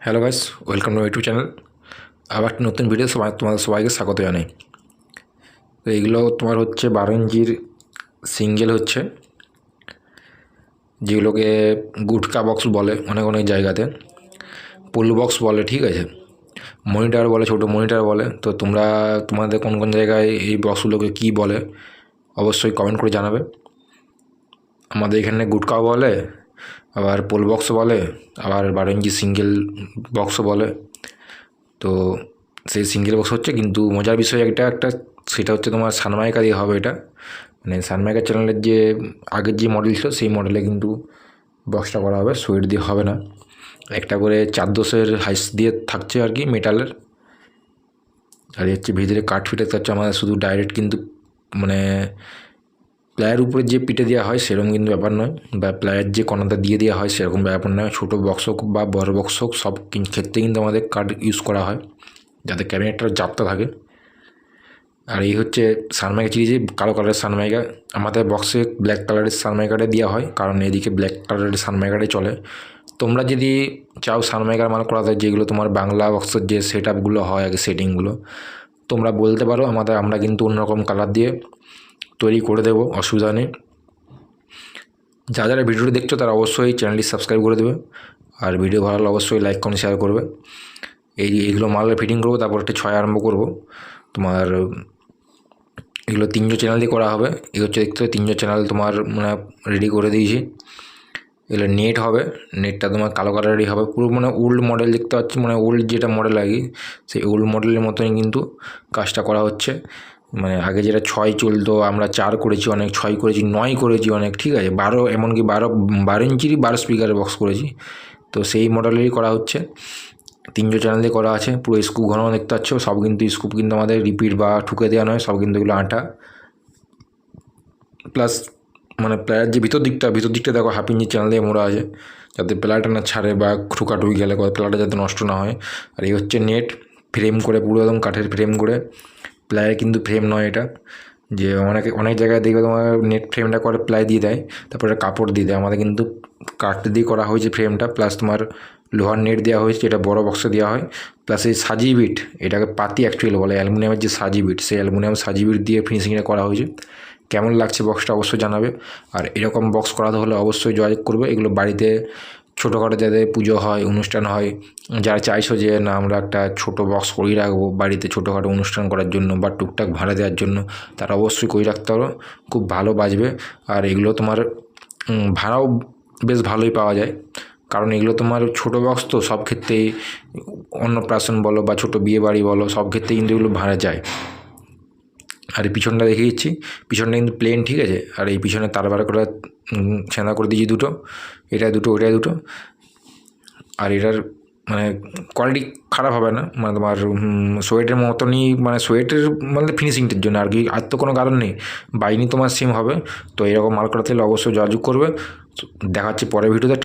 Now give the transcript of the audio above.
Hello guys welcome to YouTube channel আবার একটা নতুন ভিডিও সবাই তোমাদের সবাইকে স্বাগত জানাই। তো এগুলো তোমার হচ্ছে বারো ইঞ্চির সিঙ্গেল হচ্ছে, যেগুলোকে গুটকা বক্স বলে অনেক অনেক জায়গাতে। পুল বক্স বলে, ঠিক আছে? মনিটার বলে, ছোটো মনিটার বলে। তো তোমরা, তোমাদের কোন কোন জায়গায় এই বক্সগুলোকে কী বলে, অবশ্যই কমেন্ট করে জানাবে। আমাদের এখানে গুটকাও বলে আবার পোল বক্স বলে, আবার বারো ইঞ্চি সিঙ্গেল বক্সও বলে। তো সেই সিঙ্গেল বক্স হচ্ছে, কিন্তু মজার বিষয় একটা একটা সেটা হচ্ছে তোমার সানমাইকা দিয়ে হবে এটা। মানে সানমাইকা চ্যানেলের যে আগের যে মডেল ছিল, সেই মডেলে কিন্তু বক্সটা করা হবে সুইট দিয়ে হবে না। একটা করে চার দোষের হাইস দিয়ে থাকছে আর কি মেটালের আর হচ্ছে ভিতরে কাঠ ফিটে থাকছে আমাদের শুধু ডাইরেক্ট কিন্তু মানে প্লায়ের উপরে যে পিঠে দেওয়া হয়, সেরকম কিন্তু ব্যাপার নয়। বা প্লায়ের যে কণাটা দিয়ে দেওয়া হয়, সেরকম ব্যাপার নয়। ছোটো বক্স হোক বা বড় বক্স হোক, সব ক্ষেত্রে কিন্তু আমাদের কার্ড ইউজ করা হয়। যাতে ক্যাবিনেটটা জাপটা থাকে। আর এই হচ্ছে সানমাইকা চিরিজে কালো কালারের সানমাইকা। আমাদের বক্সে ব্ল্যাক কালারের সানমাইকাটা দেওয়া হয়, কারণ এদিকে ব্ল্যাক কালারের সানমাইকাটাই চলে। তোমরা যদি চাও সানমাইকার মাল করাতে, যেগুলো তোমার বাংলা বক্সের যে সেট আপগুলো হয়, আগে সেটিংগুলো তোমরা বলতে পারো, আমাদের, আমরা কিন্তু অন্যরকম কালার দিয়ে তৈরি করে দেবো, অসুবিধা নেই। যা যারা ভিডিওটি দেখছ তারা অবশ্যই চ্যানেলটি সাবস্ক্রাইব করে দেবে আর ভিডিও ভালো লাগলে অবশ্যই লাইক, কমেন্ট শেয়ার করবে। এই এইগুলো মালের ফিটিং করব, তারপর একটা ছয় আরম্ভ করব। তোমার, এগুলো তিনজো চ্যানেল দিয়ে করা হবে। এই হচ্ছে দেখতে তিনজন তিনজো চ্যানেল তোমার মানে রেডি করে দিয়েছি। এগুলো নেট হবে। নেটটা তোমার কালো কালারেরই হবে। পুরো মানে ওল্ড মডেল দেখতে পাচ্ছি মানে ওল্ড যেটা মডেল আগে সেই ওল্ড মডেলের মতনই কিন্তু কাজটা করা হচ্ছে। মানে আগে যেটা ছয় চলতো, আমরা চার করেছি অনেক, ছয় করেছি, নয় করেছি অনেক, ঠিক আছে? বারো, এমনকি বারো বারো ইঞ্চিরই বারো স্পিকারের বক্স করেছি। তো সেই মডেলেরই করা হচ্ছে। তিনজো চ্যানেল করা আছে। পুরো স্কুপ ঘন দেখতে পাচ্ছ। সব কিন্তু স্কুপ কিন্তু আমাদের রিপিট বা ঠুকে দেওয়া নয়, সব কিন্তু এগুলো আটা প্লাস মানে প্লেয়ার যে ভিতর দিকটা ভিতর দিকটা দেখো হাফ ইঞ্চি চ্যানেল দিয়ে মোড়া আছে। যাতে প্লেয়ারটা না ছাড়ে বা ঠুকাঠুকি গেলে প্লেয়ারটা যাতে নষ্ট না হয়। আর এই হচ্ছে নেট ফ্রেম করে, পুরো একদম কাঠের ফ্রেম করে। প্লায়ের কিন্তু ফ্রেম নয় এটা। যে অনেকে, অনেক জায়গায় দেখবে তোমার নেট ফ্রেমটা করে প্লাই দিয়ে দেয়, তারপরে কাপড় দিয়ে দেয়। আমাদের কিন্তু কাঠ দিয়ে করা হয়েছে ফ্রেমটা প্লাস তোমার লোহার নেট দেওয়া হয়েছে, যেটা বড় বক্সে দেওয়া হয়। প্লাস এই সাজি বিট এটাকে পাতি অ্যাকচুয়ালি বলে, অ্যালুমিনিয়ামের যে সাজি বিট সেই অ্যালুমিনিয়াম সাজি বিট দিয়ে ফিনিশিংটা করা হয়েছে। কেমন লাগছে বক্সটা অবশ্যই জানাবে। আর এরকম বক্স করাতে হলে অবশ্যই যোগাযোগ করবে। এগুলো বাড়িতে ছোটোখাটো যাদের পুজো হয়, অনুষ্ঠান হয়, যারা চাইছো যে না আমরা একটা ছোট বক্স করিয়ে রাখব বাড়িতে ছোটোখাটো অনুষ্ঠান করার জন্য বা টুকটাক ভাড়া দেওয়ার জন্য, তারা অবশ্যই করে রাখতে হবে খুব ভালো বাজবে। আর এগুলো তোমার ভাড়াও বেশ ভালোই পাওয়া যায়। কারণ এগুলো তোমার ছোট বক্স তো সব ক্ষেত্রেই অন্নপ্রাশন বলো বা ছোটো বিয়ে বাড়ি বলো, সব ক্ষেত্রেই কিন্তু এগুলো ভাড়া যায়। আর এই পিছনটা দেখে দিচ্ছি। পিছনটা কিন্তু প্লেন ঠিক আছে? আর এই পিছনে তার বার করে ছেঁদা করে দিয়েছি দুটো। এটা দুটো, ওইটা দুটো। আর এটার মানে কোয়ালিটি খারাপ হবে না। মানে তোমার সোয়েটের মতনই মানে সোয়েটের মানে ফিনিশিংটার জন্য। আর কি, আর তো কোনো কারণ নেই। বাইনি তোমার সেম হবে। তো এরকম মাল করা থাকলে অবশ্যই যোগাযোগ করবে। দেখাচ্ছি পরের ভিডিওতে